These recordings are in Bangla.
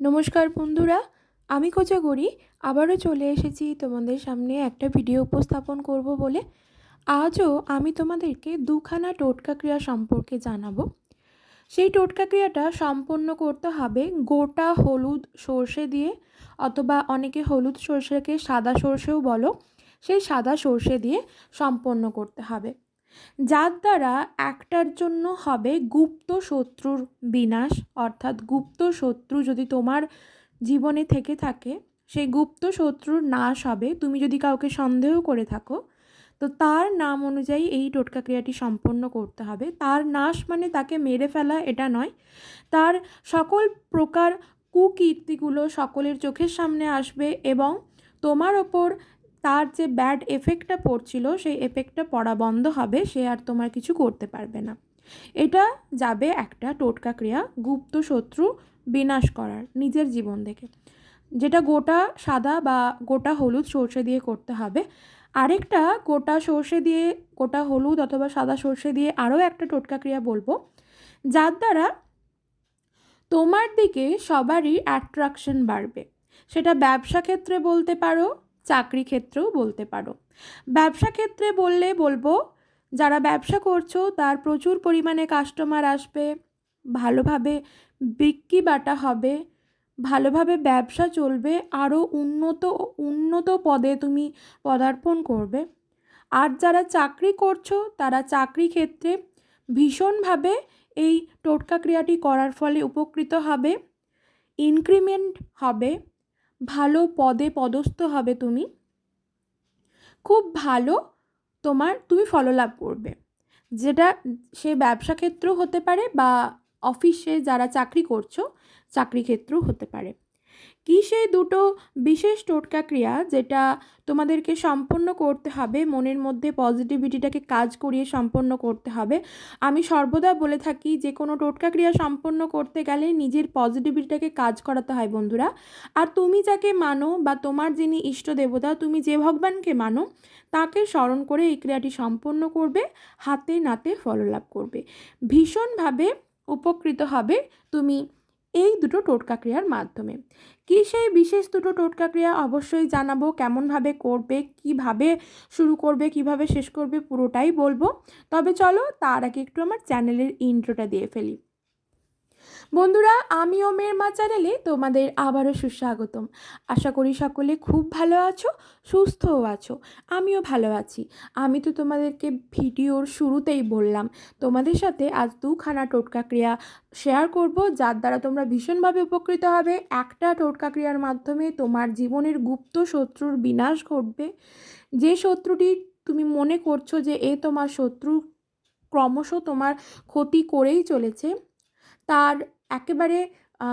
নমস্কার বন্ধুরা, আমি কোচাগরি আবারও চলে এসেছি তোমাদের সামনে একটা ভিডিও উপস্থাপন করব বলে। আজও আমি তোমাদেরকে দুখানা টোটকা ক্রিয়া সম্পর্কে জানাব। সেই টোটকা ক্রিয়াটা সম্পন্ন করতে হবে গোটা হলুদ সর্ষে দিয়ে, অথবা অনেকে হলুদ সর্ষেকে সাদা সর্ষেও বলো, সেই সাদা সর্ষে দিয়ে সম্পন্ন করতে হবে। যার দ্বারা একটার জন্য হবে গুপ্ত শত্রুর বিনাশ, অর্থাৎ গুপ্ত শত্রু যদি তোমার জীবনে থেকে থাকে, সেই গুপ্ত শত্রুর নাশ হবে। তুমি যদি কাউকে সন্দেহ করে থাকো, তো তার নাম অনুযায়ী এই টোটকা ক্রিয়াটি সম্পন্ন করতে হবে। তার নাশ মানে তাকে মেরে ফেলা, এটা নয়। তার সকল প্রকার কুকীর্তিগুলো সকলের চোখের সামনে আসবে এবং তোমার ওপর তার যে ব্যাড এফেক্টটা পড়ছিল, সেই এফেক্টটা পড়া বন্ধ হবে, সে আর তোমার কিছু করতে পারবে না। এটা যাবে একটা টোটকা ক্রিয়া, গুপ্ত শত্রু বিনাশ করার, নিজের জীবন থেকে যেটা গোটা সাদা বা গোটা হলুদ সর্ষে দিয়ে করতে হবে। আরেকটা গোটা সর্ষে দিয়ে, গোটা হলুদ অথবা সাদা সর্ষে দিয়ে আরও একটা টোটকা ক্রিয়া বলব। যার দ্বারা তোমার দিকে সবারই অ্যাট্রাকশন বাড়বে। সেটা ব্যবসা ক্ষেত্রে বলতে পারো চাকরি ক্ষেত্রেও বলতে পারো। ব্যবসা ক্ষেত্রে বললে বলব, যারা ব্যবসা করছ তার প্রচুর পরিমাণে কাস্টমার আসবে, ভালোভাবে বিক্রি বাটা হবে, ভালোভাবে ব্যবসা চলবে, আরও উন্নত উন্নত পদে তুমি পদার্পণ করবে। আর যারা চাকরি করছ তারা চাকরি ক্ষেত্রে ভীষণভাবে এই টোটকা ক্রিয়াটি করার ফলে উপকৃত হবে ইনক্রিমেন্ট হবে। ভালো পদে পদস্থ হবে তুমি। খুব ভালো তোমার তুমি ফললাভ করবে। যেটা সে ব্যবসা ক্ষেত্র হতে পারে বা অফিসে যারা চাকরি করছ, চাকরি ক্ষেত্র হতে পারে। কী সেই দুটো বিশেষ টোটকা ক্রিয়া যেটা তোমাদেরকে সম্পন্ন করতে হবে, মনের মধ্যে পজিটিভিটিটাকে কাজ করিয়ে সম্পন্ন করতে হবে? আমি সর্বদা বলে থাকি যে, কোনো টোটকা ক্রিয়া সম্পন্ন করতে গেলে নিজের পজিটিভিটিটাকে কাজ করাতে হয় বন্ধুরা। আর তুমি যাকে মানো বা তোমার যিনি ইষ্ট দেবতা, তুমি যে ভগবানকে মানো, তাকে স্মরণ করে এই ক্রিয়াটি সম্পন্ন করবে, হাতে নাতে ফললাভ করবে। ভীষণভাবে উপকৃত হবে তুমি এই দুটো টোটকা ক্রিয়ার মাধ্যমে। কী সেই বিশেষ দুটো টোটকা ক্রিয়া? অবশ্যই জানাব কেমনভাবে করবে, কীভাবে শুরু করবে, কীভাবে শেষ করবে, পুরোটাই বলব। তবে চলো তার আগে একটু আমার চ্যানেলের ইন্ট্রোটা দিয়ে ফেলি। বন্ধুরা, আমি ওমের মা চ্যানেলে তোমাদের আবারও সুস্বাগতম। আশা করি সকলে খুব ভালো আছো, সুস্থও আছো, আমিও ভালো আছি। আমি তো তোমাদেরকে ভিডিওর শুরুতেই বললাম, তোমাদের সাথে আজ দুখানা টোটকা ক্রিয়া শেয়ার করব, যার দ্বারা তোমরা ভীষণভাবে উপকৃত হবে। একটা টোটকা ক্রিয়ার মাধ্যমে তোমার জীবনের গুপ্ত শত্রুর বিনাশ ঘটবে। যে শত্রুটি তুমি মনে করছ যে, এ তোমার শত্রু, ক্রমশ তোমার ক্ষতি করেই চলেছে। তার একেবারে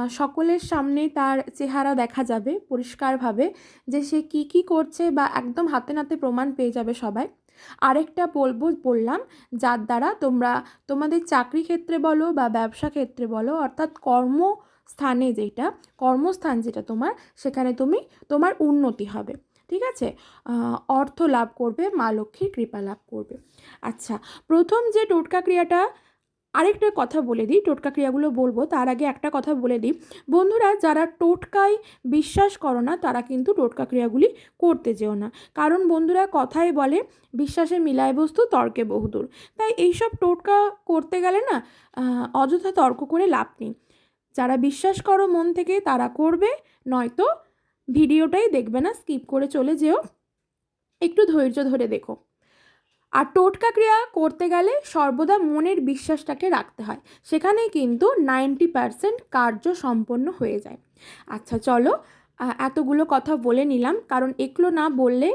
সকলের সামনে তার চেহারা দেখা যাবে পরিষ্কারভাবে যে সে কি কি করছে বা একদম হাতে নাতে প্রমাণ পেয়ে যাবে সবাই। আরেকটা বলব, বললাম, যার দ্বারা তোমরা তোমাদের চাকরি ক্ষেত্রে বলো বা ব্যবসা ক্ষেত্রে বলো, অর্থাৎ কর্মস্থানে যেটা, কর্মস্থান যেটা তোমার, সেখানে তুমি তোমার উন্নতি হবে। ঠিক আছে? অর্থ লাভ করবে, মা লক্ষ্মীর কৃপা লাভ করবে। আচ্ছা প্রথম যে টোটকা ক্রিয়াটা আরেকটা কথা বলে দিই, টোটকা ক্রিয়াগুলো বলব। তার আগে একটা কথা বলে দিই। বন্ধুরা, যারা টোটকায় বিশ্বাস করো না, তারা কিন্তু টোটকা ক্রিয়াগুলি করতে যেও না। কারণ বন্ধুরা কথাই বলে, বিশ্বাসে মিলায় বস্তু, তর্কে বহুদূর তাই এইসব টোটকা করতে গেলে না অযথা তর্ক করে লাভ নেই। যারা বিশ্বাস করো মন থেকে, তারা করবে, নয়তো ভিডিওটাই দেখবে না, স্কিপ করে চলে যেও। একটু ধৈর্য ধরে দেখো। আর টোটকা ক্রিয়া করতে গেলে সর্বদা মনের বিশ্বাসটাকে রাখতে হয়। সেখানেই কিন্তু নাইনটি পারসেন্ট কার্য সম্পন্ন হয়ে যায়। আচ্ছা চলো এতগুলো কথা বলে নিলাম, কারণ এগুলো না বললে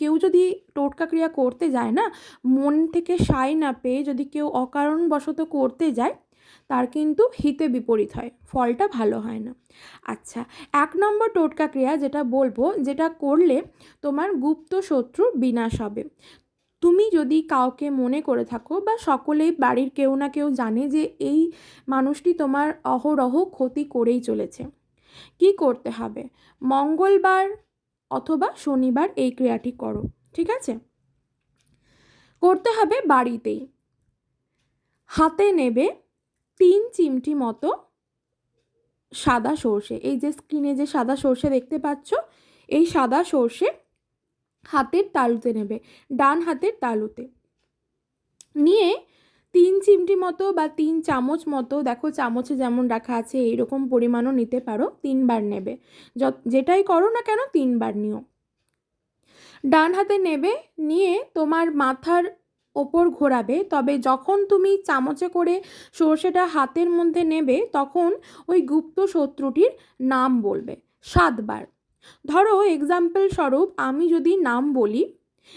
কেউ যদি টোটকা ক্রিয়া করতে যায় না, মন থেকে সাই না পেয়ে যদি কেউ অকারণবশত করতে যায়, তার কিন্তু হিতে বিপরীত হয়, ফলটা ভালো হয় না। আচ্ছা এক নম্বর টোটকা ক্রিয়া যেটা বলব, যেটা করলে তোমার গুপ্ত শত্রু বিনাশ হবে। তুমি যদি কাউকে মনে করে থাকো বা সকলেই বাড়ির কেউ না কেউ জানে যে এই মানুষটি তোমার অহরহ ক্ষতি করেই চলেছে। কি করতে হবে? মঙ্গলবার অথবা শনিবার এই ক্রিয়াটি করো, ঠিক আছে? করতে হবে বাড়িতেই। হাতে নেবে তিন চিমটি মতো সাদা সর্ষে। এই যে স্ক্রিনে যে সাদা সর্ষে দেখতে পাচ্ছ, এই সাদা সর্ষে হাতের তালুতে নেবে, ডান হাতের তালুতে। নিয়ে তিন চিমটি মতো বা তিন চামচ মতো, দেখো চামচে যেমন রাখা আছে এইরকম পরিমাণও নিতে পারো, তিনবার নেবে। যেটাই করো না কেন তিনবার নিও। ডান হাতে নেবে, নিয়ে তোমার মাথার ওপর ঘোরাবে, তবে যখন তুমি চামচে করে সর্ষেটা হাতের মধ্যে নেবে, তখন ওই গুপ্ত শত্রুটির নাম বলবে, সাতবার। ধরো এক্সাম্পল স্বরূপ আমি যদি নাম বলি,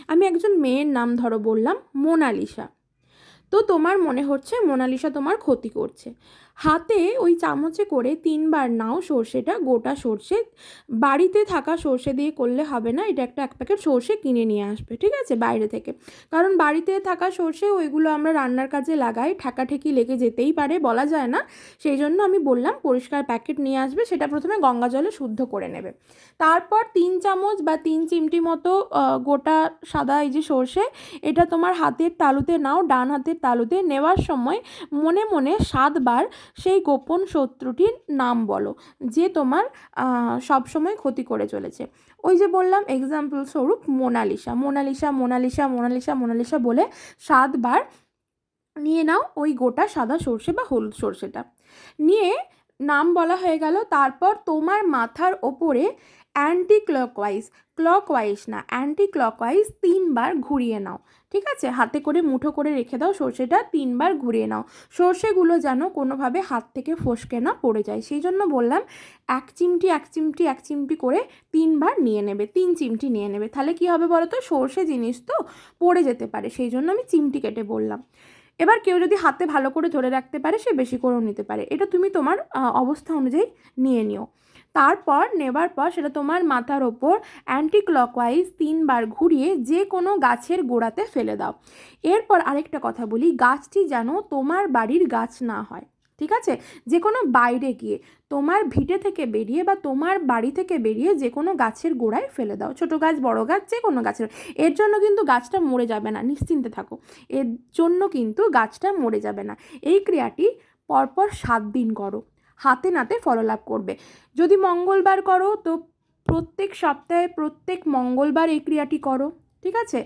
আমি একজন মেয়ের নাম ধরো বললাম, মোনালিসা। তো তোমার মনে হচ্ছে মোনালিসা তোমার ক্ষতি করছে। হাতে ওই চামচে করে তিনবার নাও সর্ষেটা, গোটা সর্ষে। বাড়িতে থাকা সর্ষে দিয়ে করলে হবে না, এটা একটা এক প্যাকেট সর্ষে কিনে নিয়ে আসবে, ঠিক আছে, বাইরে থেকে। কারণ বাড়িতে থাকা সর্ষে ওইগুলো আমরা রান্নার কাজে লাগাই, ঠেকাঠেকি লেগে যেতেই পারে, বলা যায় না। সেই জন্য আমি বললাম, পরিষ্কার প্যাকেট নিয়ে আসবে, সেটা প্রথমে গঙ্গা জলে শুদ্ধ করে নেবে। তারপর তিন চামচ বা তিন চিমটি মতো গোটা সাদা এই যে সর্ষে, এটা তোমার হাতের তালুতে নাও, ডান হাতের তালুতে নেওয়ার সময় মনে মনে সাতবার সেই গোপন শত্রুটির নাম বলো, যে তোমার সব সময় ক্ষতি করে চলেছে। ওই যে বললাম এক্সাম্পল স্বরূপ Mona Lisa. Mona Lisa Mona Lisa Mona Lisa Mona Lisa বলে সাতবার নিয়ে নাও ওই গোটা সাদা সর্ষে বা হলুদ সর্ষেটা। নিয়ে নাম বলা হয়ে গেল, তারপর তোমার মাথার ওপরে অ্যান্টি ক্লকওয়াইজ ক্লকওয়াইজ না অ্যান্টি ক্লকওয়াইজ তিনবার ঘুরিয়ে নাও, ঠিক আছে? হাতে করে মুঠো করে রেখে দাও, সর্ষেটা তিনবার ঘুরিয়ে নাও। সর্ষেগুলো যেন কোনোভাবে হাত থেকে ফসকে না পড়ে যায়। সেই জন্য বললাম, এক চিমটি এক চিমটি এক চিমটি করে তিনবার নিয়ে নেবে, তিন চিমটি নিয়ে নেবে। তাহলে কী হবে বলো তো সর্ষে জিনিস তো পড়ে যেতে পারে, সেই জন্য আমি চিমটি কেটে বললাম। এবার কেউ যদি হাতে ভালো করে ধরে রাখতে পারে, সে বেশি করেও নিতে পারে। এটা তুমি তোমার অবস্থা অনুযায়ী নিয়ে নিও। তারপর নেবার পর সেটা তোমার মাথার ওপর অ্যান্টি ক্লকওয়াইজ তিনবার ঘুরিয়ে যে কোনো গাছের গোড়াতে ফেলে দাও। এরপর আরেকটা কথা বলি, গাছটি যেন তোমার বাড়ির গাছ না হয়, ঠিক আছে? যে কোনো বাইরে গিয়ে, তোমার ভিটে থেকে বেরিয়ে বা তোমার বাড়ি থেকে বেরিয়ে যে কোনো গাছের গোড়ায় ফেলে দাও। ছোটো গাছ, বড় গাছ, যে কোনো গাছের। এর জন্য কিন্তু গাছটা মরে যাবে না, নিশ্চিন্তে থাকো। এর জন্য কিন্তু গাছটা মরে যাবে না। এই ক্রিয়াটি পরপর সাত দিন করো। হাতে নাতে ফললাভ করবে। যদি মঙ্গলবার করো, তো প্রত্যেক সপ্তাহে, প্রত্যেক মঙ্গলবার এই ক্রিয়াটি করো, ঠিক আছে?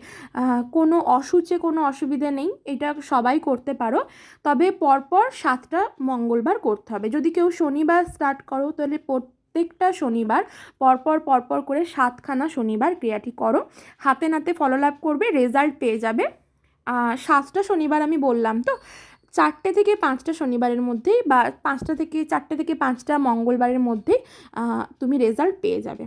কোনো অসুচে, কোনো অসুবিধা নেই, এটা সবাই করতে পারো। তবে পরপর সাতটা মঙ্গলবার করতে হবে। যদি কেউ শনিবার স্টার্ট করো, তাহলে প্রত্যেকটা শনিবার, পরপর পরপর করে সাতখানা শনিবার ক্রিয়াটি করো। হাতে নাতে ফললাভ করবে রেজাল্ট পেয়ে যাবে। সাতটা শনিবার আমি বললাম তো? চারটে থেকে পাঁচটা শনিবারের মধ্যেই বা পাঁচটা থেকে চারটে থেকে পাঁচটা মঙ্গলবারের মধ্যেই তুমি রেজাল্ট পেয়ে যাবে।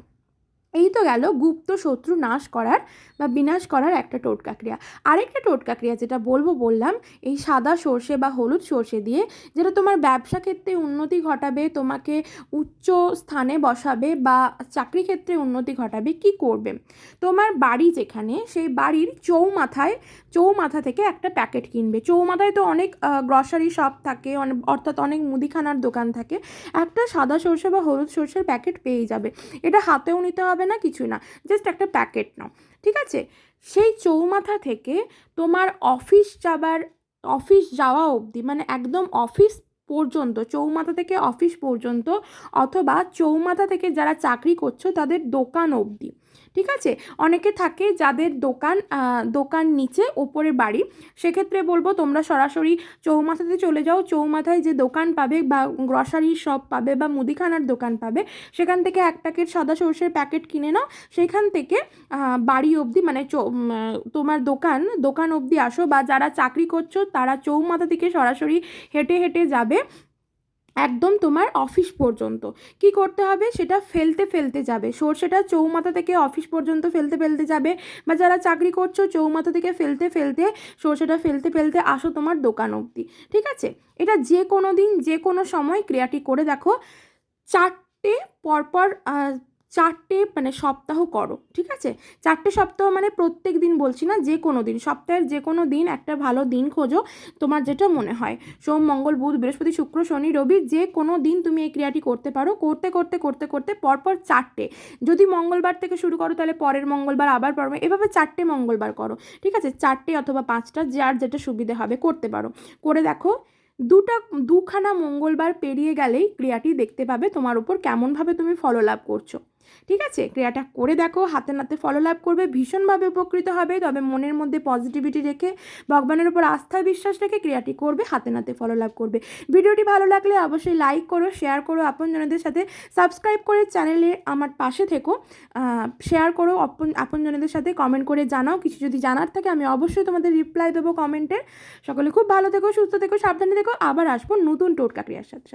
এই তো গেল গুপ্ত শত্রু নাশ করার বা বিনাশ করার একটা টোটকা ক্রিয়া। আরেকটা টোটকা ক্রিয়া যেটা বলব বললাম, এই সাদা সর্ষে বা হলুদ সর্ষে দিয়ে যেটা তোমার ব্যবসা ক্ষেত্রে উন্নতি ঘটাবে, তোমাকে উচ্চ স্থানে বসাবে বা চাকরি ক্ষেত্রে উন্নতি ঘটাবে, কি করবে? তোমার বাড়ি যেখানে, সেই বাড়ির চৌমাথায়, চৌমাথা থেকে একটা প্যাকেট কিনবে। চৌমাথায় তো অনেক গ্রসারি শপ থাকে অর্থাৎ অনেক মুদিখানার দোকান থাকে, একটা সাদা সর্ষে বা হলুদ সর্ষের প্যাকেট পেয়ে যাবে। এটা হাতেও নিতে হবে না, কিছুই না। জাস্ট একটা প্যাকেট নাও। ঠিক আছে? সেই চৌমাথা থেকে তোমার অফিস যাবার অফিস যাওয়া অবধি মানে একদম অফিস পর্যন্ত, চৌমাথা থেকে অফিস পর্যন্ত অথবা চৌমাথা থেকে যারা চাকরি করছ, তাদের দোকান অবধি ঠিক আছে? অনেকে থাকে যাদের দোকান দোকান নিচে, ওপরে বাড়ি। সেক্ষেত্রে বলব তোমরা সরাসরি চৌমাথাতে চলে যাও। চৌমাথায় যে দোকান পাবে বা গ্রসারি শপ পাবে বা মুদিখানার দোকান পাবে, সেখান থেকে এক প্যাকেট সাদা সর্ষের প্যাকেট কিনে নাও। সেখান থেকে বাড়ি অবধি মানে তোমার দোকান দোকান অবধি আসো বা যারা চাকরি করছ তারা চৌমাথা থেকে সরাসরি হেঁটে হেঁটে যাবে। একদম তোমার অফিস পর্যন্ত। কি করতে হবে? সেটা ফেলতে ফেলতে যাবে। সর্ষেটা চৌমাথা থেকে অফিস পর্যন্ত ফেলতে ফেলতে যাবে বা যারা চাকরি করছ, চৌমাথা থেকে ফেলতে ফেলতে, সর্ষেটা ফেলতে ফেলতে আসো তোমার দোকান অবধি। ঠিক আছে? এটা যে কোনো দিন, যে কোনো সময় ক্রিয়াটি করে দেখো। চারটে পরপর চারটে মানে সপ্তাহ করো, ঠিক আছে? চারটে সপ্তাহ মানে প্রত্যেক দিন বলছি না, যে কোনো দিন। সপ্তাহের যে কোনো দিন একটা ভালো দিন খোঁজো, তোমার যেটা মনে হয়। সোম, মঙ্গল, বুধ, বৃহস্পতি, শুক্র, শনি, রবি, যে কোনো দিন তুমি এই ক্রিয়াটি করতে পারো। করতে করতে করতে করতে পরপর চারটে। যদি মঙ্গলবার থেকে শুরু করো, তাহলে পরের মঙ্গলবার, আবার পর এভাবে চারটে মঙ্গলবার করো, ঠিক আছে? চারটে অথবা পাঁচটা, যার যেটা সুবিধে হবে, করতে পারো। করে দেখো, দুটা, দুখানা মঙ্গলবার পেরিয়ে গেলেই ক্রিয়াটি দেখতে পাবে তোমার উপর কেমনভাবে তুমি ফলো লাভ করছ। ঠিক আছে? ক্রিয়াটা করে দেখো, হাতে নাতে ফলো লাভ করবে, ভীষণভাবে উপকৃত হবে। তবে মনের মধ্যে পজিটিভিটি রেখে, ভগবানের উপর আস্থা বিশ্বাস রেখে ক্রিয়াটি করবে, হাতে নাতে ফলো লাভ করবে। ভিডিওটি ভালো লাগলে অবশ্যই লাইক করো শেয়ার করো, আপনজনদের সাথে সাবস্ক্রাইব করে চ্যানেলে আমার পাশে থেকো। শেয়ার করো, আপন, আপনজনদের সাথে কমেন্ট করে জানাও। কিছু যদি জানার থাকে, আমি অবশ্যই তোমাদের রিপ্লাই দেবো কমেন্টে সকলে খুব ভালো থেকো, সুস্থ থেকো, সাবধানে থেকো। আবার আসব নতুন টোটকা ক্রিয়ার সাথে।